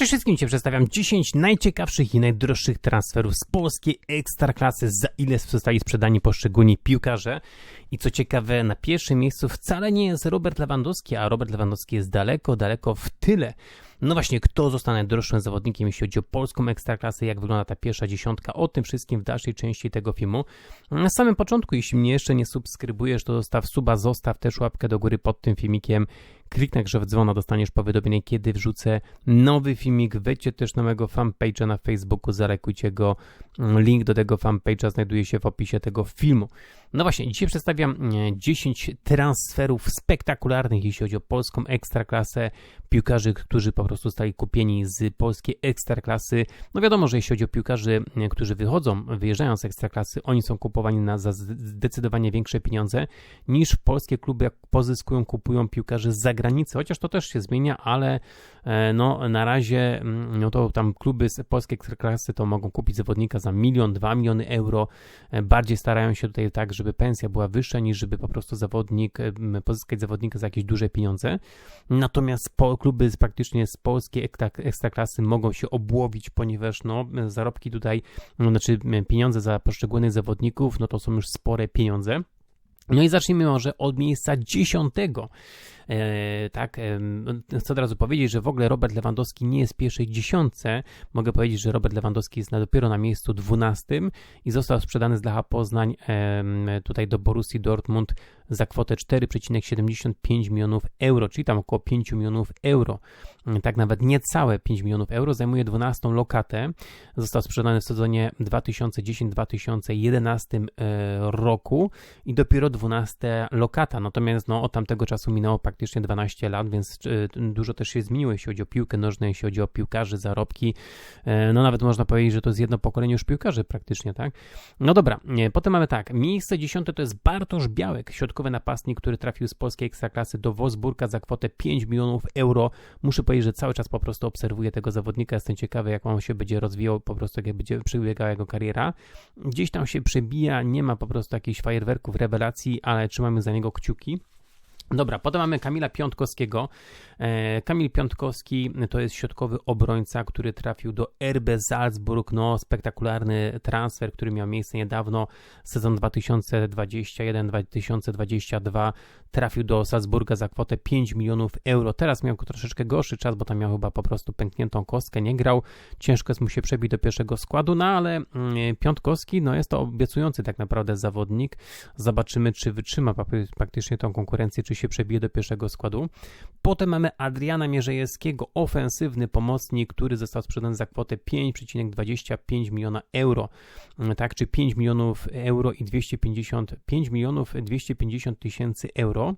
Cześć wszystkim, Cię przedstawiam 10 najciekawszych i najdroższych transferów z polskiej ekstraklasy, za ile zostali sprzedani poszczególni piłkarze. I co ciekawe, na pierwszym miejscu wcale nie jest Robert Lewandowski, a Robert Lewandowski jest daleko, daleko w tyle. No właśnie, kto zostanie najdroższym zawodnikiem, jeśli chodzi o polską ekstraklasę, jak wygląda ta pierwsza dziesiątka, o tym wszystkim w dalszej części tego filmu. Na samym początku, jeśli mnie jeszcze nie subskrybujesz, to zostaw suba, zostaw też łapkę do góry pod tym filmikiem Kliknij grze w dzwona, dostaniesz powiadomienie, kiedy wrzucę nowy filmik. Wejdźcie też na mojego fanpage'a na Facebooku, zalekujcie go. Link do tego fanpage'a znajduje się w opisie tego filmu. No właśnie, dzisiaj przedstawiam 10 e, transferów spektakularnych, jeśli chodzi o polską ekstraklasę. Piłkarzy, którzy po prostu zostali kupieni z polskiej ekstraklasy. No wiadomo, że jeśli chodzi o piłkarzy, którzy wychodzą, wyjeżdżają z ekstraklasy, oni są kupowani na za zdecydowanie większe pieniądze niż polskie kluby, jak pozyskują, kupują piłkarzy z zagranicy granicy, chociaż to też się zmienia, ale e, no na razie mm, no to tam kluby z polskiej klasy to mogą kupić zawodnika za milion, dwa miliony euro. E, bardziej starają się tutaj tak, żeby pensja była wyższa niż żeby po prostu zawodnik, pozyskać zawodnika za jakieś duże pieniądze. Natomiast po, kluby z, praktycznie z polskiej ekstraklasy mogą się obłowić, ponieważ no zarobki tutaj, no, znaczy pieniądze za poszczególnych zawodników, no to są już spore pieniądze. No i zacznijmy może od miejsca dziesiątego. E, tak, e, chcę od razu powiedzieć, że w ogóle Robert Lewandowski nie jest w pierwszej dziesiątce. Mogę powiedzieć, że Robert Lewandowski jest na, dopiero na miejscu dwunastym i został sprzedany z Lecha Poznań e, tutaj do Borussii Dortmund za kwotę 4,75 milionów euro, czyli tam około 5 milionów euro. Tak nawet niecałe 5 milionów euro. Zajmuje 12 lokatę. Został sprzedany w sezonie 2010-2011 roku i dopiero 12 lokata. Natomiast no, od tamtego czasu minęło praktycznie praktycznie 12 lat, więc e, dużo też się zmieniło, jeśli chodzi o piłkę nożną, jeśli chodzi o piłkarzy, zarobki. E, no nawet można powiedzieć, że to jest jedno pokolenie już piłkarzy praktycznie, tak? No dobra, e, potem mamy tak, miejsce dziesiąte to jest Bartosz Białek, środkowy napastnik, który trafił z polskiej ekstraklasy do Wolfsburga za kwotę 5 milionów euro. Muszę powiedzieć, że cały czas po prostu obserwuję tego zawodnika, jestem ciekawy, jak on się będzie rozwijał, po prostu jak będzie przebiegała jego kariera. Gdzieś tam się przebija, nie ma po prostu jakichś fajerwerków, rewelacji, ale trzymamy za niego kciuki. Dobra, potem mamy Kamila Piątkowskiego. E, Kamil Piątkowski to jest środkowy obrońca, który trafił do RB Salzburg. No, spektakularny transfer, który miał miejsce niedawno, sezon 2021-2022. Trafił do Salzburga za kwotę 5 milionów euro. Teraz miał troszeczkę gorszy czas, bo tam miał chyba po prostu pękniętą kostkę, nie grał. Ciężko jest mu się przebić do pierwszego składu, no ale mm, Piątkowski, no jest to obiecujący tak naprawdę zawodnik. Zobaczymy, czy wytrzyma praktycznie tą konkurencję, czy się przebije do pierwszego składu. Potem mamy Adriana Mierzejewskiego, ofensywny pomocnik, który został sprzedany za kwotę 5,25 miliona euro, tak, czy 5 milionów euro i 250, 5 milionów 250 tysięcy euro.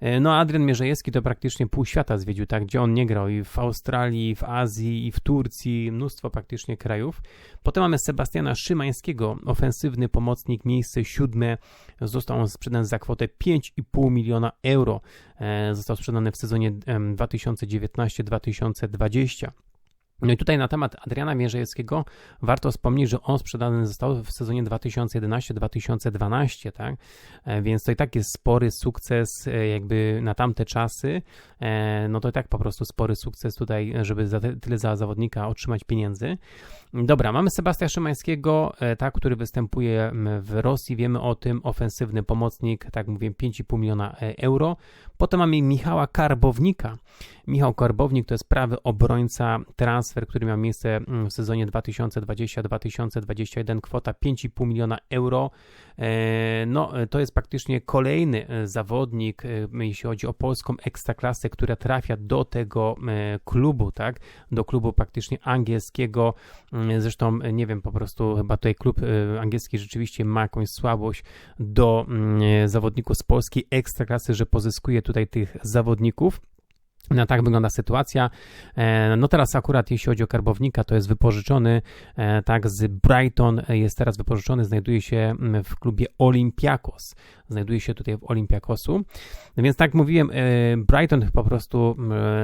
E, no, Adrian Mierzejewski to praktycznie pół świata zwiedził, tak, gdzie on nie grał i w Australii, i w Azji, i w Turcji, mnóstwo praktycznie krajów. Potem mamy Sebastiana Szymańskiego, ofensywny pomocnik, miejsce siódme. Został on sprzedany za kwotę 5,5 miliona euro. E, został sprzedany w sezonie 2019-2020. No i tutaj na temat Adriana Mierzejewskiego warto wspomnieć, że on sprzedany został w sezonie 2011-2012, tak? E, więc to i tak jest spory sukces e, jakby na tamte czasy. E, no to i tak po prostu spory sukces tutaj, żeby za tyle za zawodnika otrzymać pieniędzy. Dobra, mamy Sebastiana Szymańskiego, tak, który występuje w Rosji, wiemy o tym, ofensywny pomocnik, tak mówię, 5,5 miliona euro. Potem mamy Michała Karbownika. Michał Karbownik to jest prawy obrońca, transfer, który miał miejsce mm, w sezonie 2020-2021, kwota 5,5 miliona euro. E, no, to jest praktycznie kolejny e, zawodnik, e, jeśli chodzi o polską ekstraklasę, która trafia do tego klubu, tak, do klubu praktycznie angielskiego. Zresztą, nie wiem, po prostu chyba tutaj klub angielski rzeczywiście ma jakąś słabość do mm, zawodników z polskiej ekstraklasy, że pozyskuje tutaj tych zawodników. No tak wygląda sytuacja. E, no teraz akurat jeśli chodzi o karbownika, to jest wypożyczony e, tak z Brighton, jest teraz wypożyczony, znajduje się w klubie Olympiakos. Znajduje się tutaj w Olympiakosu. No więc tak mówiłem, e, Brighton po prostu,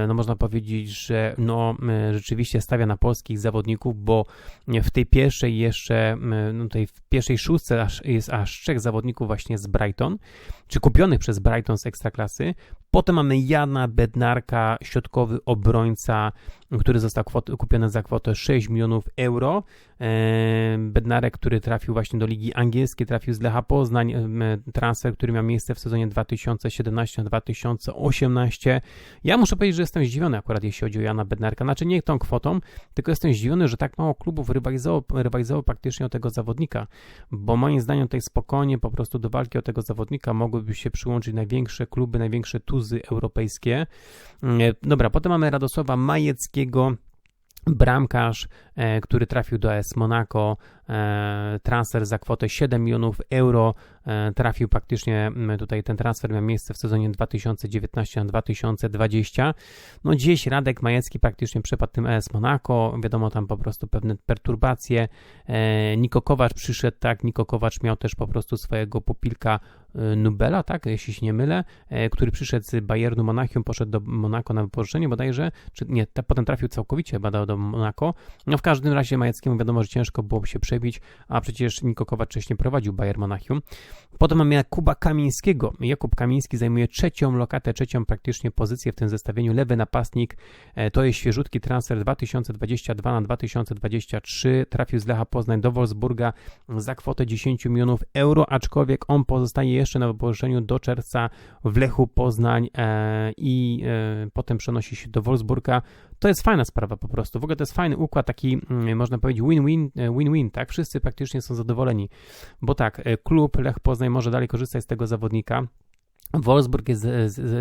no można powiedzieć, że no rzeczywiście stawia na polskich zawodników, bo w tej pierwszej jeszcze, no tutaj w pierwszej szóstce jest aż trzech zawodników właśnie z Brighton. Czy kupionych przez Brighton z Ekstraklasy. Potem mamy Jana Bednarka, środkowy obrońca, który został kupiony za kwotę 6 milionów euro. E, Bednarek, który trafił właśnie do Ligi Angielskiej, trafił z Lecha Poznań, e, transfer, który miał miejsce w sezonie 2017-2018. Ja muszę powiedzieć, że jestem zdziwiony akurat jeśli chodzi o Jana Bednarka, znaczy nie tą kwotą, tylko jestem zdziwiony, że tak mało klubów rywalizowało, rywalizowało praktycznie o tego zawodnika, bo moim zdaniem tutaj spokojnie po prostu do walki o tego zawodnika mogłyby się przyłączyć największe kluby, największe tuzy europejskie. E, dobra, potem mamy Radosława Majeckiego, bramkarz, e, który trafił do AS Monaco, transfer za kwotę 7 milionów euro, e, trafił praktycznie tutaj ten transfer miał miejsce w sezonie 2019-2020. No gdzieś Radek Majecki praktycznie przepadł tym AS Monaco, wiadomo tam po prostu pewne perturbacje. Niko Kowacz przyszedł, tak, Niko Kowacz miał też po prostu swojego popilka Nubela, tak, jeśli się nie mylę, który przyszedł z Bayernu Monachium, poszedł do Monaco na wypożyczenie bodajże, czy nie, potem trafił całkowicie badał do Monaco. No w każdym razie Majeckiemu wiadomo, że ciężko byłoby się przebić, a przecież Niko Kowacz wcześniej prowadził Bayern Monachium. Potem mamy Jakuba Kamińskiego. Jakub Kamiński zajmuje trzecią lokatę, trzecią praktycznie pozycję w tym zestawieniu. Lewy napastnik e, to jest świeżutki transfer 2022 na 2023. Trafił z Lecha Poznań do Wolfsburga za kwotę 10 milionów euro, aczkolwiek on pozostaje jeszcze na wypożyczeniu do czerwca w Lechu Poznań e, i e, potem przenosi się do Wolfsburga. To jest fajna sprawa po prostu. W ogóle to jest fajny układ, taki mm, można powiedzieć win-win, win-win, tak? Wszyscy praktycznie są zadowoleni, bo tak, klub Lech Poznań może dalej korzystać z tego zawodnika. Wolfsburg jest,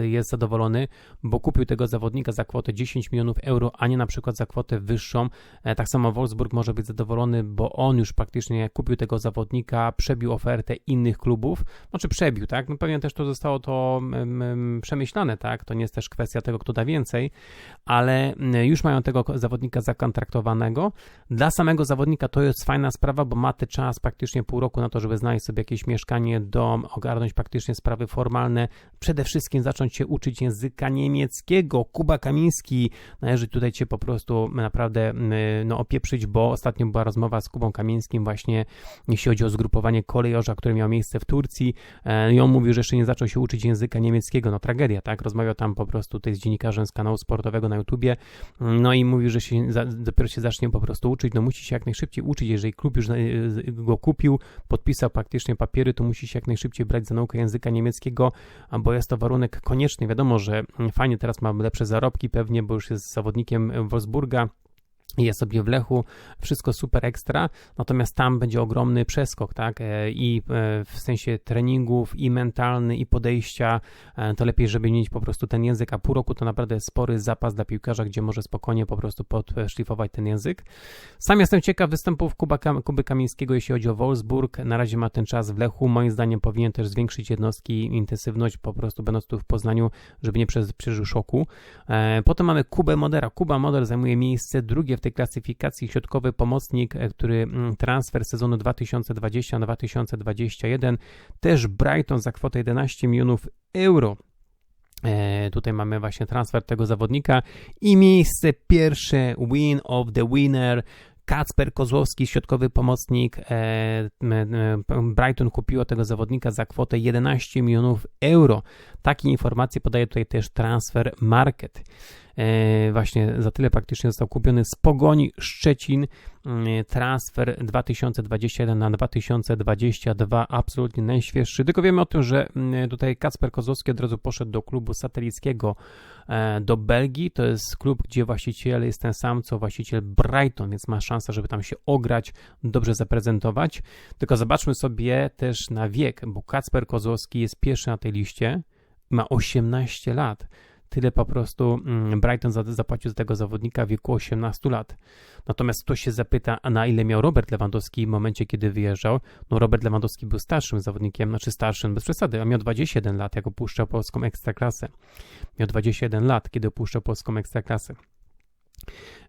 jest zadowolony, bo kupił tego zawodnika za kwotę 10 milionów euro, a nie na przykład za kwotę wyższą. E, tak samo Wolfsburg może być zadowolony, bo on już praktycznie kupił tego zawodnika, przebił ofertę innych klubów. Znaczy przebił, tak? No pewnie też to zostało to przemyślane, tak? To nie jest też kwestia tego, kto da więcej, ale już mają tego zawodnika zakontraktowanego. Dla samego zawodnika to jest fajna sprawa, bo ma ten czas praktycznie pół roku na to, żeby znaleźć sobie jakieś mieszkanie, dom, ogarnąć praktycznie sprawy formalne, przede wszystkim zacząć się uczyć języka niemieckiego. Kuba Kamiński, należy tutaj Cię po prostu naprawdę no, opieprzyć, bo ostatnio była rozmowa z Kubą Kamińskim właśnie, jeśli chodzi o zgrupowanie kolejorza, które miało miejsce w Turcji. E, i on mówił, że jeszcze nie zaczął się uczyć języka niemieckiego, no tragedia, tak? Rozmawiał tam po prostu tutaj z dziennikarzem z kanału sportowego na YouTubie, no i mówił, że się, dopiero się zacznie po prostu uczyć, no musi się jak najszybciej uczyć, jeżeli klub już go kupił, podpisał praktycznie papiery, to musi się jak najszybciej brać za naukę języka niemieckiego, bo jest to warunek konieczny. Wiadomo, że fajnie teraz ma lepsze zarobki pewnie, bo już jest zawodnikiem Wolfsburga, jest sobie w Lechu, wszystko super ekstra, natomiast tam będzie ogromny przeskok, tak, e, i e, w sensie treningów, i mentalny, i podejścia, e, to lepiej, żeby mieć po prostu ten język, a pół roku to naprawdę spory zapas dla piłkarza, gdzie może spokojnie po prostu podszlifować ten język. Sam jestem ciekaw występów Kuba, Kuby Kamińskiego, jeśli chodzi o Wolfsburg, na razie ma ten czas w Lechu, moim zdaniem powinien też zwiększyć jednostki, intensywność, po prostu będąc tu w Poznaniu, żeby nie przeżył szoku. Potem mamy Kubę Modera, Kuba Moder zajmuje miejsce drugie w tej klasyfikacji środkowy pomocnik, e, który mm, transfer sezonu 2020-2021, też Brighton za kwotę 11 milionów euro. E, tutaj mamy właśnie transfer tego zawodnika i miejsce pierwsze, win of the winner, Kacper Kozłowski, środkowy pomocnik. E, Brighton kupiło tego zawodnika za kwotę 11 milionów euro. Takie informacje podaje tutaj też Transfer Market. E, właśnie za tyle praktycznie został kupiony z Pogoni Szczecin. E, transfer 2021 na 2022, absolutnie najświeższy. Tylko wiemy o tym, że mm, tutaj Kacper Kozłowski od razu poszedł do klubu satelickiego e, do Belgii. To jest klub, gdzie właściciel jest ten sam, co właściciel Brighton, więc ma szansę, żeby tam się ograć, dobrze zaprezentować. Tylko zobaczmy sobie też na wiek, bo Kacper Kozłowski jest pierwszy na tej liście, ma 18 lat. Tyle po prostu mm, Brighton zapłacił za tego zawodnika w wieku 18 lat. Natomiast ktoś się zapyta, a na ile miał Robert Lewandowski w momencie, kiedy wyjeżdżał? No Robert Lewandowski był starszym zawodnikiem, znaczy starszym, bez przesady, a miał 21 lat, jak opuszczał polską ekstraklasę. Miał 21 lat, kiedy opuszczał polską ekstraklasę.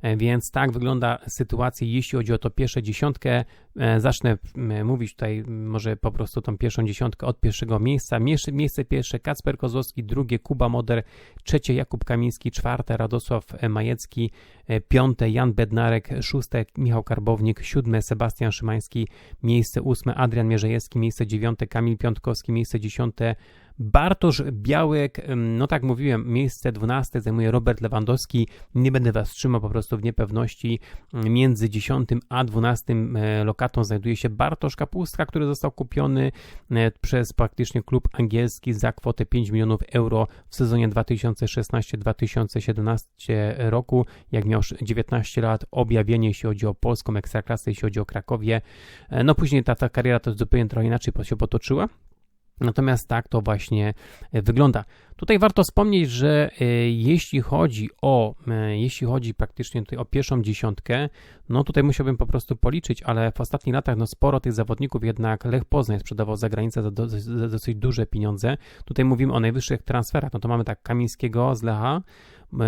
E, więc tak wygląda sytuacja, jeśli chodzi o to pierwsze dziesiątkę. E, zacznę mówić tutaj może po prostu tą pierwszą dziesiątkę od pierwszego miejsca. Miejsce pierwsze Kacper Kozłowski, drugie Kuba Moder, trzecie Jakub Kamiński, czwarte Radosław Majecki, e, piąte Jan Bednarek, szóste Michał Karbownik, siódme Sebastian Szymański, miejsce ósme Adrian Mierzejewski, miejsce dziewiąte Kamil Piątkowski, miejsce dziesiąte Bartosz Białek, no tak mówiłem, miejsce 12 zajmuje Robert Lewandowski. Nie będę Was trzymał po prostu w niepewności. Między 10 a 12 e, lokatą znajduje się Bartosz Kapustka, który został kupiony e, przez praktycznie klub angielski za kwotę 5 milionów euro w sezonie 2016-2017 roku. Jak miał 19 lat, objawienie jeśli chodzi o polską ekstraklasę, jeśli chodzi o Krakowie. E, No później ta, ta kariera to zupełnie trochę inaczej się potoczyła. Natomiast tak to właśnie e, wygląda. Tutaj warto wspomnieć, że e, jeśli chodzi o, jeśli chodzi praktycznie tutaj o pierwszą dziesiątkę, no tutaj musiałbym po prostu policzyć, ale w ostatnich latach no sporo tych zawodników jednak Lech Poznań sprzedawał za granicę za, do, za dosyć duże pieniądze. Tutaj mówimy o najwyższych transferach, no to mamy tak Kamińskiego z Lecha,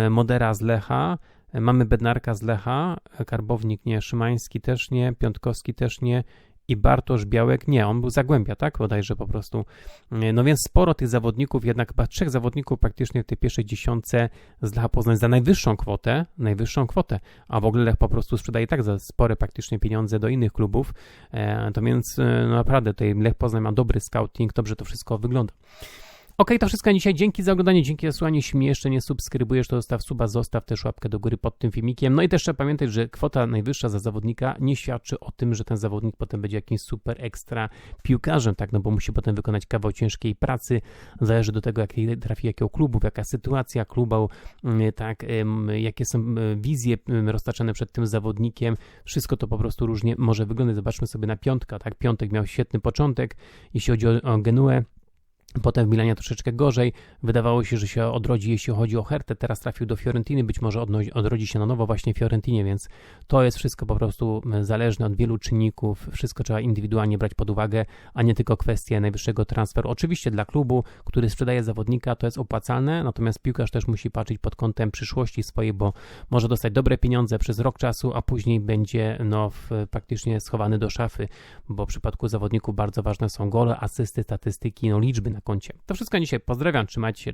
Modera z Lecha, mamy Bednarka z Lecha, e, Karbownik nie, Szymański też nie, Piątkowski też nie, i Bartosz Białek nie, on był Zagłębia, tak? Bodajże po prostu. No więc sporo tych zawodników, jednak chyba trzech zawodników praktycznie w tej pierwszej dziesiątce z Lecha Poznań za najwyższą kwotę, najwyższą kwotę, a w ogóle Lech po prostu sprzedaje tak za spore praktycznie pieniądze do innych klubów, e, to więc e, no naprawdę tutaj Lech Poznań ma dobry scouting, dobrze to wszystko wygląda. Ok, to wszystko na dzisiaj. Dzięki za oglądanie, dzięki za słuchanie. Jeśli mnie jeszcze nie subskrybujesz, to zostaw suba, zostaw też łapkę do góry pod tym filmikiem. No i też trzeba pamiętać, że kwota najwyższa za zawodnika nie świadczy o tym, że ten zawodnik potem będzie jakimś super ekstra piłkarzem, tak, no bo musi potem wykonać kawał ciężkiej pracy. Zależy do tego, jakiej trafi jakiego klubu, jaka sytuacja klubu, mm, tak, jakie są y, wizje ym, roztaczane przed tym zawodnikiem. Wszystko to po prostu różnie może wyglądać. Zobaczmy sobie na piątka, tak, piątek miał świetny początek, jeśli chodzi o, o Genuę. Potem w Milanie troszeczkę gorzej. Wydawało się, że się odrodzi, jeśli chodzi o Hertę. Teraz trafił do Fiorentiny, być może odrodzi się na nowo właśnie w Fiorentinie, więc to jest wszystko po prostu zależne od wielu czynników. Wszystko trzeba indywidualnie brać pod uwagę, a nie tylko kwestię najwyższego transferu. Oczywiście dla klubu, który sprzedaje zawodnika, to jest opłacalne, natomiast piłkarz też musi patrzeć pod kątem przyszłości swojej, bo może dostać dobre pieniądze przez rok czasu, a później będzie no, praktycznie schowany do szafy, bo w przypadku zawodników bardzo ważne są gole, asysty, statystyki, no liczby na koncie. To wszystko dzisiaj. Pozdrawiam, trzymajcie się.